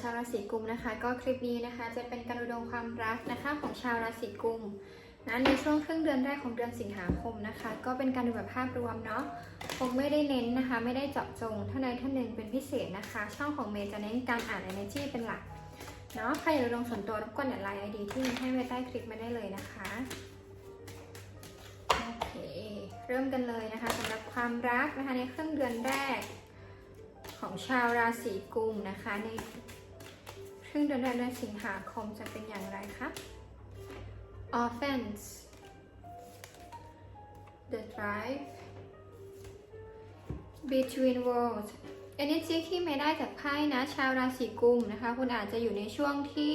ชาวราศีกุมนะคะ ก็คลิปนี้นะคะ จะเป็นการดูดวงความรักนะคะของชาวราศีกุมนะในช่วงครึ่งเดือนแรกของเดือนสิงหาคมนะคะ ก็เป็นการดูแบบภาพรวมเนาะคงไม่ได้เน้นนะคะ ไม่ได้เจาะจงเท่าใดเท่าหนึ่งเป็นพิเศษนะคะ ช่องของเมย์จะเน้นการอ่าน energy เป็นหลักเนาะใครอยากดูดวงส่วนตัวรบกวนแอดไลน์ไอดีที่มีให้ไว้ใต้คลิปมาได้เลยนะคะโอเคเริ่มกันเลยนะคะสำหรับความรักนะคะในครึ่งเดือนแรกของชาวราศีกุมนะคะใน รึ่งเดือนแรกเดือนสิงหาคมจะเป็นอย่างไรคะ offense the drive between worlds energy ที่ไม่ได้จากไพ่นะ ชาวราศีกุมนะคะ คุณอาจจะอยู่ในช่วงที่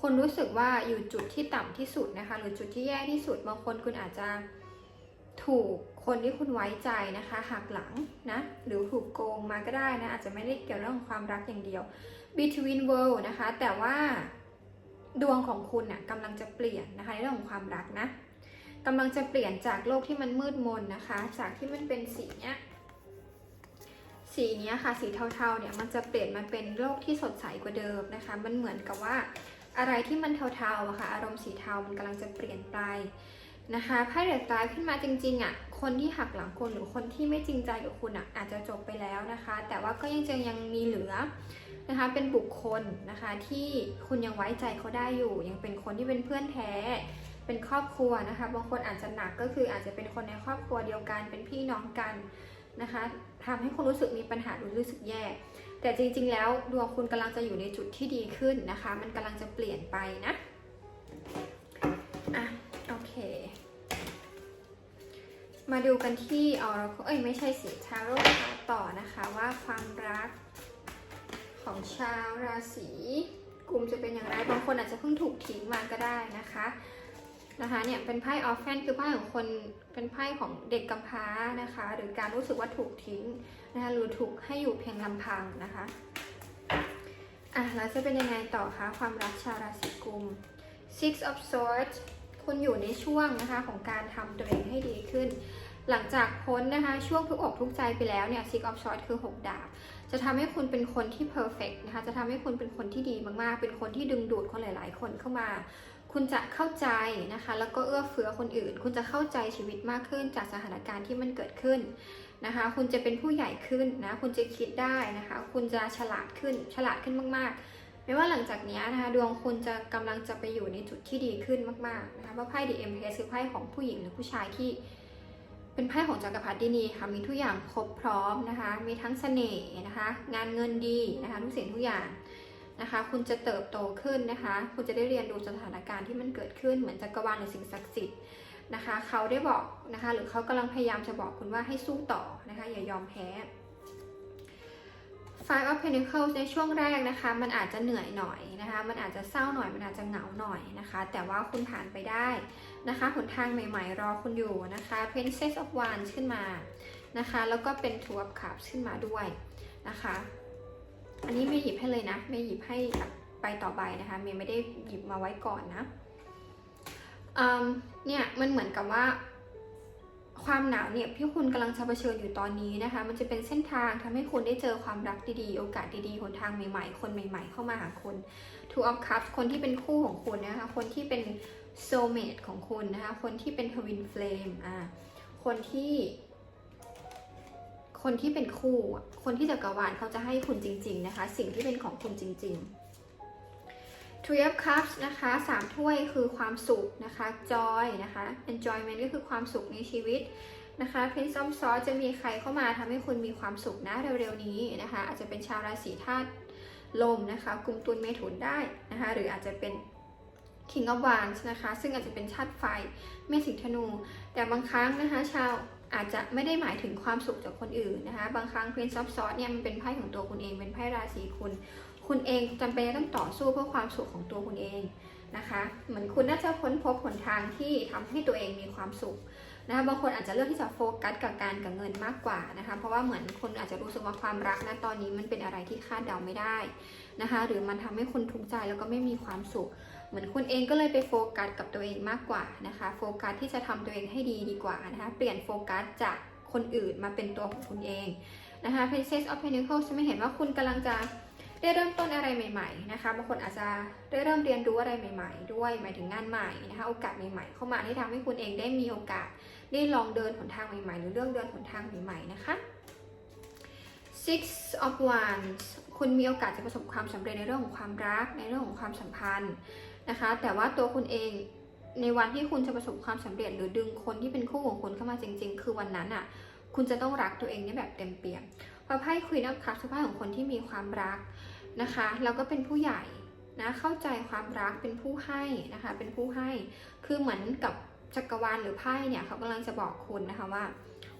คุณรู้สึกว่าอยู่จุดที่ต่ำที่สุดนะคะ หรือจุดที่แย่ที่สุดบางคนคุณอาจจะถูกคนที่คุณไว้ใจนะคะหักหลังนะ หรือถูกโกงมาก็ได้นะ อาจจะไม่ได้เกี่ยวเรื่องของความรักอย่างเดียว between world นะคะ แต่ว่าดวงของคุณน่ะกำลังจะเปลี่ยนนะคะในเรื่องของความรักนะกำลังจะเปลี่ยนจากโลกที่มันมืดมนนะคะ จากที่มันเป็นสีเนี้ยสีเนี้ยค่ะสีเทาๆเนี่ยมันจะเปลี่ยนมาเป็นโลกที่สดใสกว่าเดิมนะคะ มันเหมือนกับว่าอะไรที่มันเทาๆอะค่ะอารมณ์สีเทามันกำลังจะเปลี่ยนไปนะคะไพ่เดือดตายขึ้นมาจริงๆอะคนที่หักหลังคุณหรือคนที่ไม่จริงใจกับคุณอะอาจจะจบไปแล้วนะคะ แต่ว่าก็ยังจะยังมีเหลือ นะคะเป็นบุคคลนะคะที่คุณยังไว้ใจเขาได้อยู่ ยังเป็นคนที่เป็นเพื่อนแท้ เป็นครอบครัวนะคะบางคนอาจจะหนักก็คืออาจจะเป็นคนในครอบครัวเดียวกัน เป็นพี่น้องกันนะคะทำให้คุณรู้สึกมีปัญหาหรือรู้สึกแย่แต่จริงๆ แล้วดวงคุณกำลังจะอยู่ในจุดที่ดีขึ้นนะคะ มันกำลังจะเปลี่ยนไปนะอะโอเค มาดูกันที่ออเอ้ยไม่ใช่สิทาโร่ต่อนะคะว่าความรัก ของชาวราศีกุมจะเป็นอย่างไร บางคนอาจจะเพิ่งถูกทิ้งมาก็ได้นะคะนะคะเนี่ยเป็นไพ่ออฟแฟนคือไพ่ของคนเป็นไพ่ของเด็กกำพร้านะคะ หรือการรู้สึกว่าถูกทิ้งนะคะหรือถูกให้อยู่เพียงลำพังนะคะอะแล้วจะเป็นยังไงต่อคะความรักชาวราศีกุม Six of Swords คุณอยู่ในช่วงนะคะของการทำตัวเองให้ดีขึ้น หลังจากพ้นนะคะช่วงทุกอกทุกใจไปแล้วเนี่ย Six of Swords คือ 6 ดาบ จะทำให้คุณเป็นคนที่ perfect นะคะ จะทำให้คุณเป็นคนที่ดีมากๆ เป็นคนที่ดึงดูดคนหลาย ๆ คนเข้ามา คุณจะเข้าใจนะคะ แล้วก็เอื้อเฟื้อคนอื่น คุณจะเข้าใจชีวิตมากขึ้นจากสถานการณ์ที่มันเกิดขึ้นนะคะ คุณจะเป็นผู้ใหญ่ขึ้นนะ คุณจะคิดได้นะคะ คุณจะฉลาดขึ้น ฉลาดขึ้นมาก ๆไม่ว่าหลังจากนี้นะคะดวงคุณจะกำลังจะไปอยู่ในจุดที่ดีขึ้นมากๆนะคะเพราะไพ่ The Empress คือไพ่ของผู้หญิงหรือผู้ชายที่ เป็นไพ่ของจักรพรรดินีค่ะ มีทุกอย่างครบพร้อมนะคะ มีทั้งเสน่ห์นะคะ งานเงินดีนะคะทุกสิ่งทุกอย่างนะคะ คุณจะเติบโตขึ้นนะคะ คุณจะได้เรียนรู้สถานการณ์ที่มันเกิดขึ้นเหมือนจักรวาลหรือสิ่งศักดิ์สิทธิ์นะคะ เขาได้บอกนะคะ หรือเขากำลังพยายามจะบอกคุณว่าให้สู้ต่อนะคะ อย่ายอมแพ้ Five of Pentacles ในช่วงแรกนะคะ มันอาจจะเหนื่อยหน่อยนะคะ มันอาจจะเศร้าหน่อย มันอาจจะเหงาหน่อยนะคะ แต่ว่าคุณผ่านไปได้ นะคะหนทางใหม่ๆ รอคุณอยู่นะคะ Princess of Wands ขึ้นมานะคะ แล้วก็เป็น Two of Cups ขึ้นมาด้วยนะคะ อันนี้ไม่หยิบให้เลยนะไม่หยิบให้แบบไปต่อไปนะคะเมย์ไม่ได้หยิบมาไว้ก่อนนะเนี่ยมันเหมือนกับว่า ความหนาวเนี่ยที่คุณกำลังจะเผชิญอยู่ตอนนี้นะคะ มันจะเป็นเส้นทางทำให้คุณได้เจอความรักดีๆ โอกาสดีๆหนทางใหม่ๆ คนใหม่ ๆ เข้ามาหาคุณ Two of Cups คนที่เป็นคู่ของคุณนะคะ คนที่เป็น soulmate ของคุณนะคะ คนที่เป็น twin flame อ่าคนที่ คนที่เป็นคู่ คนที่จักรวาลเขาจะให้คุณจริง ๆ นะคะ สิ่งที่เป็นของคุณจริง ๆ Three of Cups นะคะสามถ้วยคือความสุขนะคะ joy นะคะ enjoyment ก็คือความสุขในชีวิตนะคะ Prince of Swords จะมีใครเข้ามาทำให้คุณมีความสุขนะเร็วๆนี้นะคะ อาจจะเป็นชาวราศีธาตุลมนะคะกลุ่มตุลเมถุนได้นะคะ หรืออาจจะเป็น King of Wands นะคะ ซึ่งอาจจะเป็นชาติไฟเมษสิงธนู แต่บางครั้งนะคะ ชาวอาจจะไม่ได้หมายถึงความสุขจากคนอื่นนะคะ บางครั้ง Prince of Swords เนี่ยมันเป็นไพ่ของตัวคุณเอง เป็นไพ่ราศีคุณ คุณเองจำเป็นต้องต่อสู้เพื่อความสุขของตัวคุณเองนะคะ เหมือนคุณน่าจะค้นพบหนทางที่ทำให้ตัวเองมีความสุขนะคะ บางคนอาจจะเลือกที่จะโฟกัสกับการกับเงินมากกว่านะคะ เพราะว่าเหมือนคนอาจจะรู้สึกว่าความรักนะตอนนี้มันเป็นอะไรที่คาดเดาไม่ได้นะคะ หรือมันทำให้คุณทุกข์ใจแล้วก็ไม่มีความสุข เหมือนคุณเองก็เลยไปโฟกัสกับตัวเองมากกว่านะคะ โฟกัสที่จะทำตัวเองให้ดีดีกว่านะคะ เปลี่ยนโฟกัสจากคนอื่นมาเป็นตัวของคุณเองนะคะ Princess of Pentacles จะไม่เห็นว่าคุณกำลังจะได้เริ่มต้นอะไรใหม่ๆนะคะบางคนอาจจะได้เริ่มเรียนรู้อะไรใหม่ ๆ ด้วยหมายถึงงานใหม่นะคะโอกาสใหม่ๆ เข้ามาที่ทำให้คุณเองได้มีโอกาสได้ลองเดินหนทางใหม่ๆ หรือเรื่องเดินหนทางใหม่ๆนะคะ six of wands คุณมีโอกาสจะประสบความสำเร็จในเรื่องของความรักในเรื่องของความสัมพันธ์ นะคะ แต่ว่าตัวคุณเองในวันที่คุณจะประสบความสำเร็จ หรือดึงคนที่เป็นคู่ของคุณเข้ามาจริง ๆ คือวันนั้นอะ คุณจะต้องรักตัวเองได้แบบเต็มเปี่ยมพระไพ่ควีนอัพคัพสภาพของคนที่มีความรักนะคะแล้วก็เป็นผู้ใหญ่นะเข้าใจความรักเป็นผู้ให้นะคะเป็นผู้ให้ คือเหมือนกับจักรวาลหรือไพ่เนี่ยเขากำลังจะบอกคุณนะคะว่า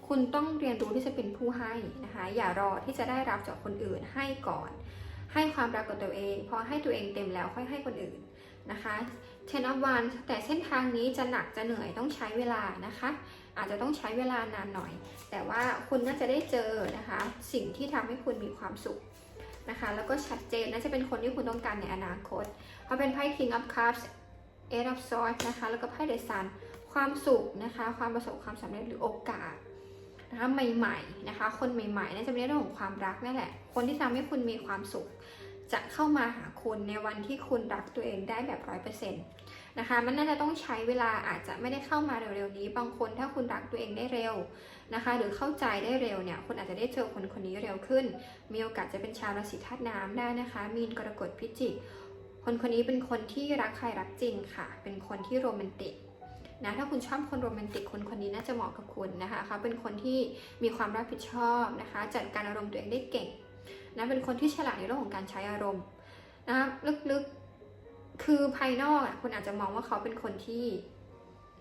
คุณต้องเรียนรู้ที่จะเป็นผู้ให้นะคะอย่ารอที่จะได้รับจากคนอื่นให้ก่อน ให้ความรักกับตัวเองพอให้ตัวเองเต็มแล้วค่อยให้คนอื่น นะคะเทนอวันแต่เส้นทางนี้จะหนักจะเหนื่อยต้องใช้เวลานะคะ อาจจะต้องใช้เวลานานหน่อย แต่ว่าคุณน่าจะได้เจอนะคะ สิ่งที่ทำให้คุณมีความสุขนะคะ แล้วก็ชัดเจนน่าจะเป็นคนที่คุณต้องการในอนาคตเพราะเป็นไพ่ King of Cups Eight of Swords นะคะ แล้วก็ไพ่ The Sun ความสุขนะคะ ความประสบความสำเร็จหรือโอกาสนะคะใหม่ๆนะคะ คนใหม่ๆน่าจะเป็นเรื่องของความรักนั่นแหละ คนที่ทำให้คุณมีความสุข จะเข้ามาหาคุณในวันที่คุณรักตัวเองได้แบบร้อยเปอร์เซ็นต์นะคะมันน่าจะต้องใช้เวลาอาจจะไม่ได้เข้ามาเร็วๆนี้ บางคนถ้าคุณรักตัวเองได้เร็วนะคะ หรือเข้าใจได้เร็วเนี่ยคุณอาจจะได้เจอคนคนนี้เร็วขึ้น มีโอกาสจะเป็นชาวราศีธาตุน้ำได้นะคะ มีนกรกฎพิจิกคนคนนี้เป็นคนที่รักใครรักจริงค่ะ เป็นคนที่โรแมนติกนะถ้าคุณชอบคนโรแมนติกคนคนนี้น่าจะเหมาะกับคุณนะคะเขาเป็นคนที่มีความรับผิดชอบนะคะ จัดการอารมณ์ตัวเองได้เก่ง นะเป็นคนที่ฉลาดในเรื่องของการใช้อารมณ์นะลึกๆคือภายนอกอะคุณอาจจะมองว่าเขาเป็นคนที่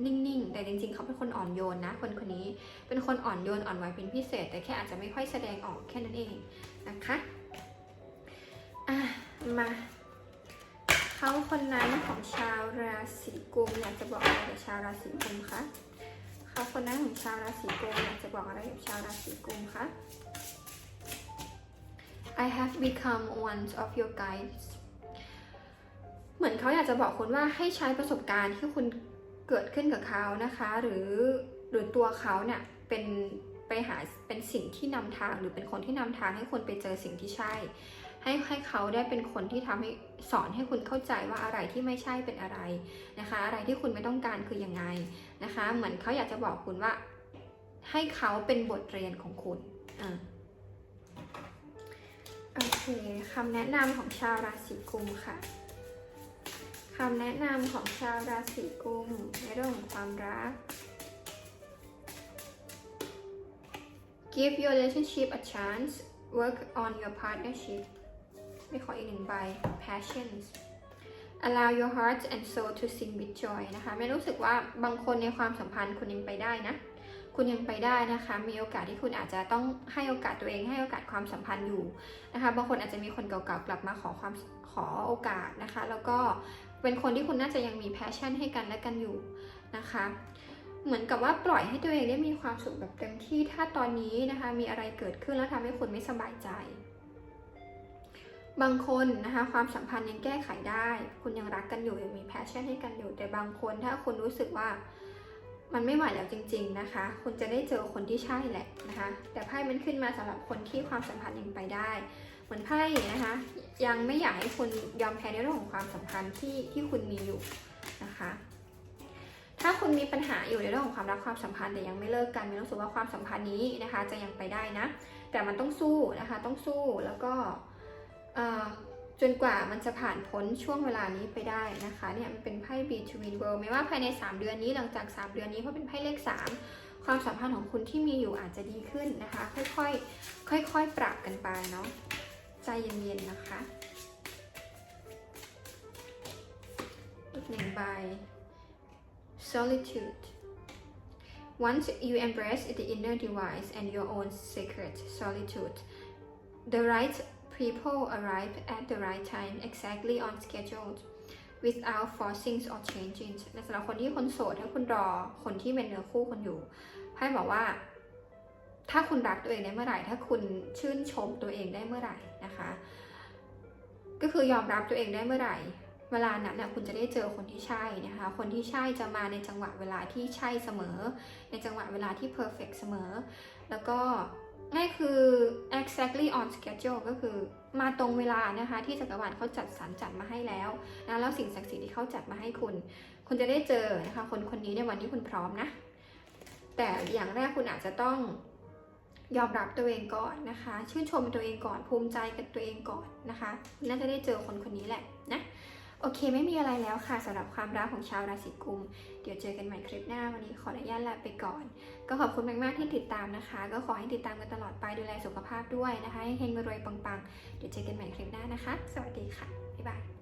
นิ่งๆ แต่จริงๆ เขาเป็นคนอ่อนโยนนะ คนคนนี้ เป็นคนอ่อนโยนอ่อนไหวเป็นพิเศษ แต่แค่อาจจะไม่ค่อยแสดงออกแค่นั้นเองนะคะอะมาเขาคนนั้นของชาวราศีกุมอยากจะบอกอะไรกับชาวราศีกุมคะเขาคนนั้นของชาวราศีกุมอยากจะบอกอะไรกับชาวราศีกุมคะ I have become one of your guides เหมือนเขาอยากจะบอกคุณว่าให้ใช้ประสบการณ์ที่คุณเกิดขึ้นกับเขานะคะ หรือหรือตัวเขาเนี่ยเป็นไปหาเป็นสิ่งที่นำทางหรือเป็นคนที่นำทางให้คุณไปเจอสิ่งที่ใช่ ให้ให้เขาได้เป็นคนที่ทำให้สอนให้คุณเข้าใจว่าอะไรที่ไม่ใช่เป็นอะไรนะคะ อะไรที่คุณไม่ต้องการคือยังไงนะคะ เหมือนเขาอยากจะบอกคุณว่า ให้เขาเป็นบทเรียนของคุณอ่า โอเคคำแนะนำของชาวราศีกุมค่ะคำแนะนำของชาวราศีกุมในเรื่องของความรัก Give your relationship a chance work on your partnership ไม่ขออีกหนึ่งใบ passions allow your heart and soul to sing with joy นะคะ ไม่รู้สึกว่าบางคนในความสัมพันธ์คุณยังไปได้นะ คุณยังไปได้นะคะ มีโอกาสที่คุณอาจจะต้องให้โอกาสตัวเอง ให้โอกาสความสัมพันธ์อยู่นะคะ บางคนอาจจะมีคนเก่าๆกลับมาขอความขอโอกาสนะคะ แล้วก็เป็นคนที่คุณน่าจะยังมี passion ให้กันและกันอยู่นะคะ เหมือนกับว่าปล่อยให้ตัวเองได้มีความสุขแบบเต็มที่ ถ้าตอนนี้นะคะ มีอะไรเกิดขึ้นแล้วทำให้คุณไม่สบายใจ บางคนนะคะ ความสัมพันธ์ยังแก้ไขได้ คุณยังรักกันอยู่ยังมีแพชชั่นให้กันอยู่ แต่บางคนถ้าคุณรู้สึกว่า มันไม่ไหวแล้วจริง ๆนะคะ คุณจะได้เจอคนที่ใช่แหละนะคะ แต่ไพ่มันขึ้นมาสำหรับคนที่ความสัมพันธ์ยังไปได้ เหมือนไพ่นะคะ ยังไม่อยากให้คุณยอมแพ้ในเรื่องของความสัมพันธ์ที่ที่คุณมีอยู่นะคะ ถ้าคุณมีปัญหาอยู่ในเรื่องของความรักความสัมพันธ์แต่ยังไม่เลิกกันมีรู้สึกว่าความสัมพันธ์นี้นะคะ จะยังไปได้นะ แต่มันต้องสู้นะคะ ต้องสู้แล้วก็ จนกว่ามันจะผ่านพ้นช่วงเวลานี้ไปได้นะคะเนี่ยมันเป็นไพ่ between world ไม่ว่าภายใน 3 เดือนนี้หลังจาก 3 เดือนนี้เพราะเป็นไพ่เลข 3 ความสัมพันธ์ของคุณที่มีอยู่อาจจะดีขึ้นนะคะ ค่อยๆค่อยๆปรับกันไปเนาะใจเย็นๆนะคะอีกหนึ่งใบ solitude once you embrace the inner device and your own secret solitude the right people arrive at the right time exactly on schedule without forcing or changing ในสำหรับคนที่คนโสดถ้าคุณรอคนที่เป็นเนื้อคู่คนอยู่ไพ่บอกว่า ถ้าคุณรักตัวเองได้เมื่อไหร่ ถ้าคุณชื่นชมตัวเองได้เมื่อไหร่นะคะ ก็คือยอมรับตัวเองได้เมื่อไหร่ เวลานั้นนะคุณจะได้เจอคนที่ใช่นะคะ คนที่ใช่จะมาในจังหวะเวลาที่ใช่เสมอ ในจังหวะเวลาที่เพอร์เฟกเสมอ แล้วก็ ง่ายคือ exactly on schedule ก็คือมาตรงเวลานะคะที่จักรวาลเขาจัดสรรจัดมาให้แล้วนะแล้วสิ่งศักดิ์สิทธิ์ที่เขาจัดมาให้คุณ คุณจะได้เจอนะคะคนคนนี้ในวันที่คุณพร้อมนะ แต่อย่างแรกคุณอาจจะต้องยอมรับตัวเองก่อนนะคะ ชื่นชมตัวเองก่อนภูมิใจกับตัวเองก่อนนะคะคุณน่าจะได้เจอคนคนนี้แหละนะ โอเคไม่มีอะไรแล้วค่ะสำหรับความรักของชาวราศีกุม เดี๋ยวเจอกันใหม่คลิปหน้าวันนี้ขออนุญาตลาไปก่อน ก็ขอบคุณมากๆที่ติดตามนะคะ ก็ขอให้ติดตามกันตลอดไปดูแลสุขภาพด้วยนะคะให้เฮงรวยปังๆ เดี๋ยวเจอกันใหม่คลิปหน้านะคะ สวัสดีค่ะ บ๊ายบาย